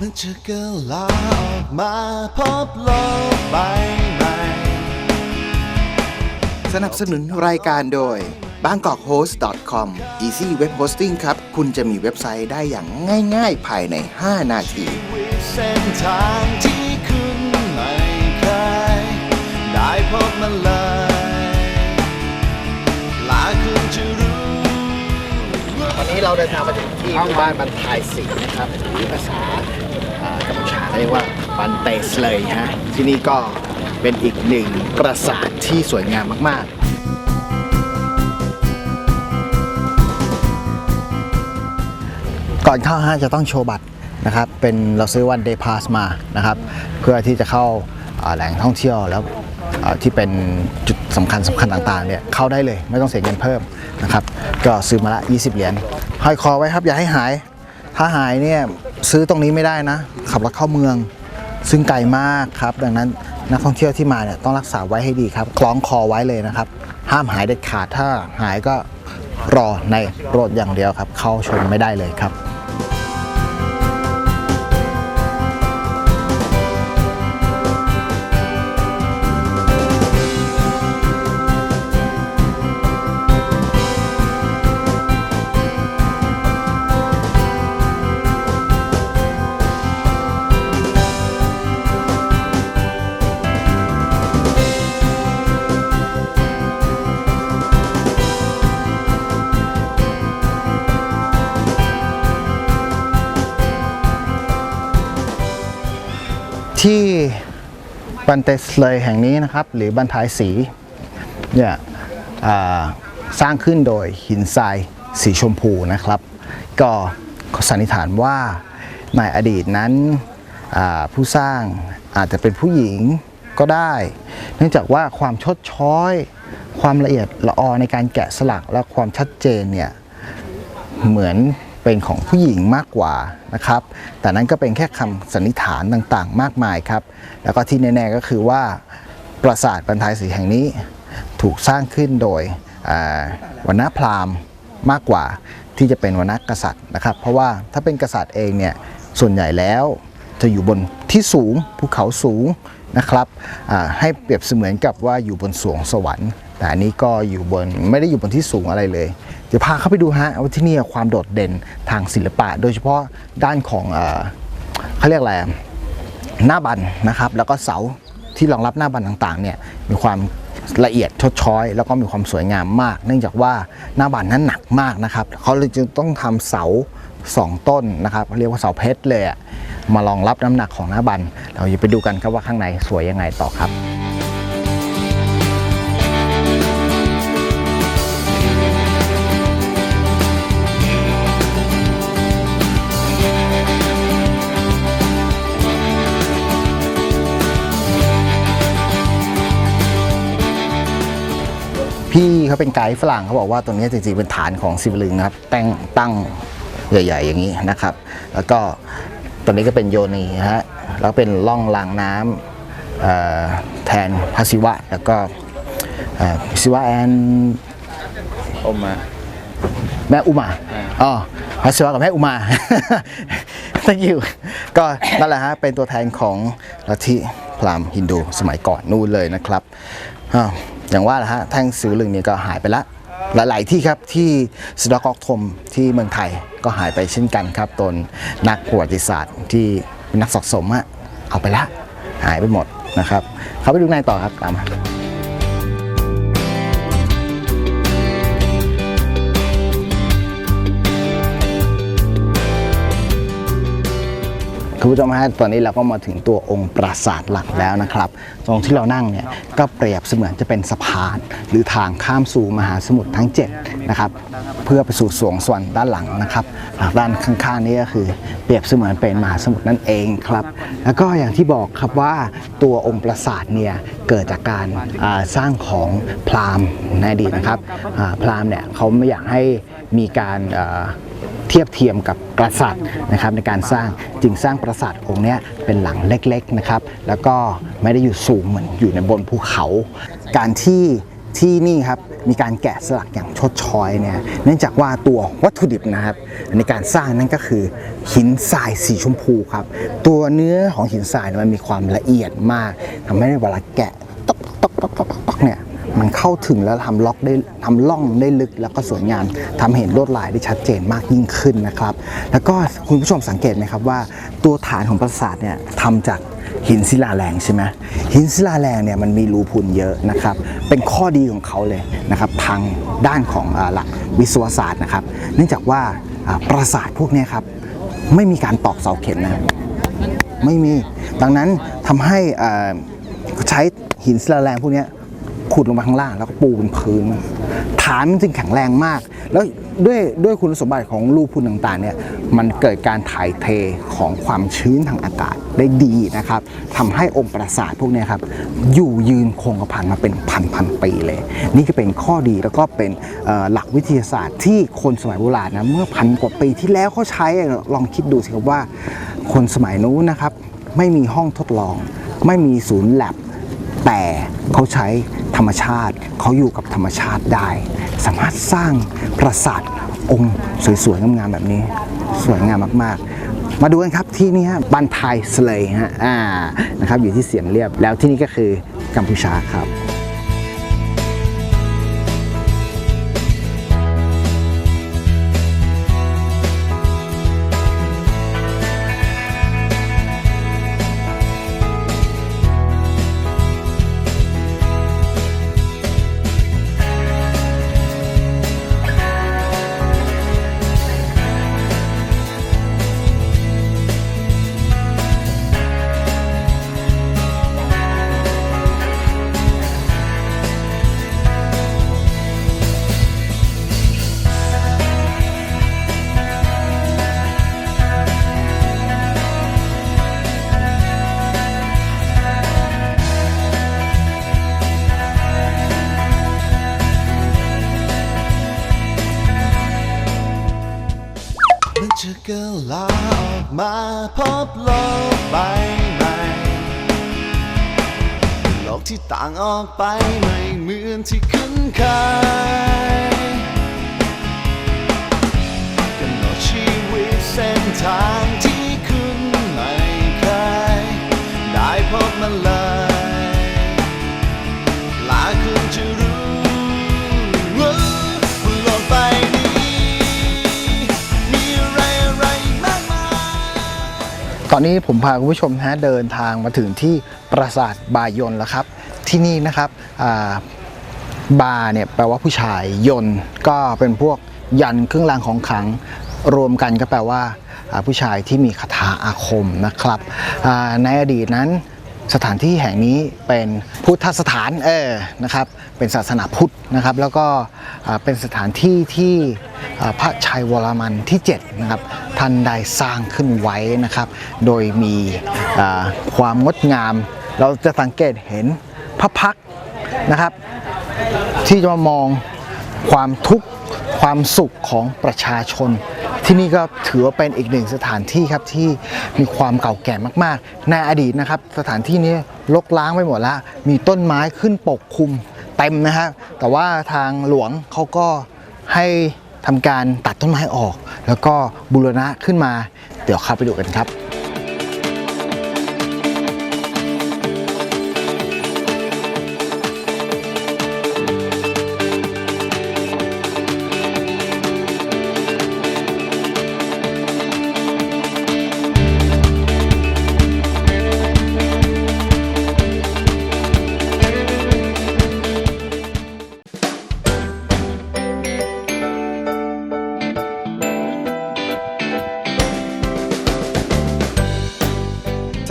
มันจะกลาออกมาพบโลกใบใหม่สนับสนุนรายการโดย bangkokhost.com easy web hosting ครับ คุณจะมีเว็บไซต์ได้อย่างง่าย ๆ ภายใน 5 นาที เส้นทางที่คุณไม่เคยได้พบมันเลยลาคุณจะรู้วันนี้เราเดินทางมาถึงที่หมู่บ้านบันทายสีนะครับหรือภาษา เรียกว่าบันเตสเลยฮะที่นี่ก็เป็นอีกหนึ่งปราสาทที่สวยงามมากๆ ก่อนเข้าฮะจะต้องโชว์บัตรนะครับ เป็นเราซื้อวันเดย์พาสมานะครับ เพื่อที่จะเข้าแหล่งท่องเที่ยวแล้วที่เป็นจุดสำคัญสำคัญต่างๆเนี่ยเข้าได้เลยไม่ต้องเสียเงินเพิ่มนะครับ ก็ซื้อมาละ 20 เหรียญห้อยคอไว้ครับอย่าให้หาย ถ้าหายเนี่ย ซื้อตรงนี้ไม่ได้นะ ขับรถเข้าเมือง ซึ่งไกลมากครับ ดังนั้นนักท่องเที่ยวที่มาเนี่ยต้องรักษาไว้ให้ดีครับ คล้องคอไว้เลยนะครับ ห้ามหายเด็ดขาดถ้าหายก็รอในรถอย่างเดียวครับ เข้าชมไม่ได้เลยครับ ที่บันเตสเลยแห่งนี้นะครับ หรือบันทายสีเนี่ยสร้างขึ้นโดยหินทรายสีชมพูนะครับ ก็สันนิษฐานว่าในอดีตนั้นผู้สร้างอาจจะเป็นผู้หญิงก็ได้ เนื่องจากว่าความชดช้อย ความละเอียดละออในการแกะสลักและความชัดเจนเนี่ยเหมือน เป็นของผู้หญิงมากกว่านะครับ แต่นั้นก็เป็นแค่คำสันนิษฐานต่างๆ มากมายครับ แล้วก็ที่แน่ๆก็คือว่าปราสาทบรรทายสีแห่งนี้ถูกสร้างขึ้นโดยวรรณพราหมณ์มากกว่าที่จะเป็นวรรณกษัตริย์นะครับ เพราะว่าถ้าเป็นกษัตริย์เองเนี่ยส่วนใหญ่แล้วจะอยู่บนที่สูงภูเขาสูงนะครับให้เปรียบเสมือนกับว่าอยู่บนสวงสวรรค์ แต่อันนี้ก็อยู่บนไม่ได้อยู่บนที่สูงอะไรเลย เดี๋ยวพาเข้าไปดูฮะว่าที่นี่ความโดดเด่นทางศิลปะ โดยเฉพาะด้านของเขาเรียกอะไรหน้าบันนะครับ แล้วก็เสาที่รองรับหน้าบันต่างๆเนี่ยมีความละเอียดชดช้อย แล้วก็มีความสวยงามมาก เนื่องจากว่าหน้าบันนั้นหนักมากนะครับเขาเลยจึงต้องทำเสาสองต้นนะครับเรียกว่าเสาเพชรเลยมารองรับน้ำหนักของหน้าบัน เราจะไปดูกันครับว่าข้างในสวยยังไงต่อครับ เขาเป็นไกด์ฝรั่งเขาบอกว่าตรงนี้จริงๆเป็นฐานของศิวลึงนะครับตั้งตั้งใหญ่ๆอย่างนี้นะครับ แล้วก็ตรงนี้ก็เป็นโยนีนะฮะแล้วเป็นล่องรางน้ำเอ่อแทนพระศิวะ แล้วก็เอ่อศิวะแอนอมมาแม่อุมาอ๋อพระศิวะกับแม่อุมา thank you ก็นั่นแหละฮะ เป็นตัวแทนของลัทธิพราหมณ์ฮินดูสมัยก่อนนู่นเลยนะครับอ้าว อย่างว่าละฮะแท่งซื้อลึงนี่ก็หายไปละ หลาย ๆ ที่ครับที่สดอกอกทมที่เมืองไทยก็หายไปเช่นกันครับตนนักประวัติศาสตร์ที่เป็นนักสะสมอะเอาไปละหายไปหมดนะครับ เขาไปดูในต่อครับตามมา คุณผู้ชมฮะตอนนี้เราก็มาถึงตัวองค์ปราสาทหลักแล้วนะครับ ตรงที่เรานั่งเนี่ยก็เปรียบเสมือนจะเป็นสะพาน หรือทางข้ามสู่มหาสมุทรทั้ง7นะครับเพื่อไปสู่สวงสวรรค์ด้านหลังนะครับด้านข้างๆนี้ก็คือเปรียบเสมือนเป็นมหาสมุทรนั่นเองครับ แล้วก็อย่างที่บอกครับว่าตัวองค์ปราสาทเนี่ยเกิดจากการสร้างของพราหมณ์ในอดีตนะครับพราหมณ์เนี่ยเขาไม่อยากให้ มีการเทียบเทียมกับปราสาทนะครับในการสร้างจึงสร้างปราสาทองค์นี้เป็นหลังเล็กๆนะครับ แล้วก็ไม่ได้อยู่สูงเหมือนอยู่ในบนภูเขา การที่ที่นี่ครับมีการแกะสลักอย่างชดช้อยเนี่ยเนื่องจากว่าตัววัตถุดิบนะครับในการสร้างนั่นก็คือหินทรายสีชมพูครับตัวเนื้อของหินทรายมันมีความละเอียดมากทำให้เวลาแกะตอกตอกตอกตอกตอกเนี่ย มันเข้าถึงแล้วทำล็อกได้ทำล่องได้ลึกแล้วก็สวยงามทำเห็นลวดลายได้ชัดเจนมากยิ่งขึ้นนะครับ แล้วก็คุณผู้ชมสังเกตไหมครับว่า ตัวฐานของปราสาทเนี่ยทำจากหินศิลาแรงใช่ไหมหินศิลาแรงเนี่ยมันมีรูพุนเยอะนะครับ เป็นข้อดีของเขาเลยนะครับ ทางด้านของอหลักวิศวศาสตร์นะครับ เนื่องจากว่าปราสาทพวกนี้ครับไม่มีการตอกเสาเข็มนะไม่มี ดังนั้นทำให้ใช้หินศิลาแรงพวกนี้ ขุดลงมาข้างล่างแล้วก็ปูเป็นพื้น ฐานมันจึงแข็งแรงมาก แล้วด้วยด้วยคุณสมบัติของรูพุนต่างๆเนี่ยมันเกิดการถ่ายเทของความชื้นทางอากาศได้ดีนะครับทำให้องค์ปราสาทพวกนี้ครับอยู่ยืนคงกระพันมาเป็นพันพันปีเลย นี่ก็เป็นข้อดีแล้วก็เป็นหลักวิทยาศาสตร์ที่คนสมัยโบราณนะเมื่อพันกว่าปีที่แล้วเขาใช้ลองคิดดูสิครับว่า คนสมัยนู้นนะครับไม่มีห้องทดลอง ไม่มีศูนย์แลบแต่เขาใช้ ธรรมชาติ เขาอยู่กับธรรมชาติได้ สามารถสร้างปราสาทองค์สวยๆงามๆแบบนี้ สวยงามมากๆ มาดูกันครับที่นี่ฮะบันไทยสเลยฮะอ่านะครับอยู่ที่เสียงเรียบแล้วที่นี่ก็คือกัมพูชาครับ กลาออกมาพบโลกใบใหม่โลกที่ต่างออกไปไม่เหมือนที่คุ้นเคยกำหนดชีวิตเส้นทาง ตอนนี้ผมพาคุณผู้ชมนะฮะเดินทางมาถึงที่ปราสาทบายนแล้วครับ ที่นี่นะครับอ่าบาเนี่ยแปลว่าผู้ชายยนก็เป็นพวกยันเครื่องรางของขลังรวมกันก็แปลว่าผู้ชายที่มีคาถาอาคมนะครับในอดีตนั้น สถานที่แห่งนี้เป็นพุทธสถานเออนะครับเป็นศาสนาพุทธนะครับ แล้วก็เป็นสถานที่ที่พระชัยวรมันที่7นะครับท่านได้สร้างขึ้นไว้นะครับ โดยมีความงดงาม เราจะสังเกตเห็นพระพักนะครับ ที่จะมามองความทุกข์ความสุขของประชาชน ที่นี่ก็ถือว่าเป็นอีกหนึ่งสถานที่ครับที่มีความเก่าแก่มากๆ ในอดีตนะครับ สถานที่นี้ลกล้างไปหมดแล้วมีต้นไม้ขึ้นปกคลุมเต็มนะฮะแต่ว่าทางหลวงเขาก็ให้ทำการตัดต้นไม้ออก แล้วก็บูรณะขึ้นมา เดี๋ยวเข้าไปดูกันครับ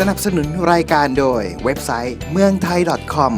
นับสนุนรายการโดยเว็บไซต์เมืองไทย .com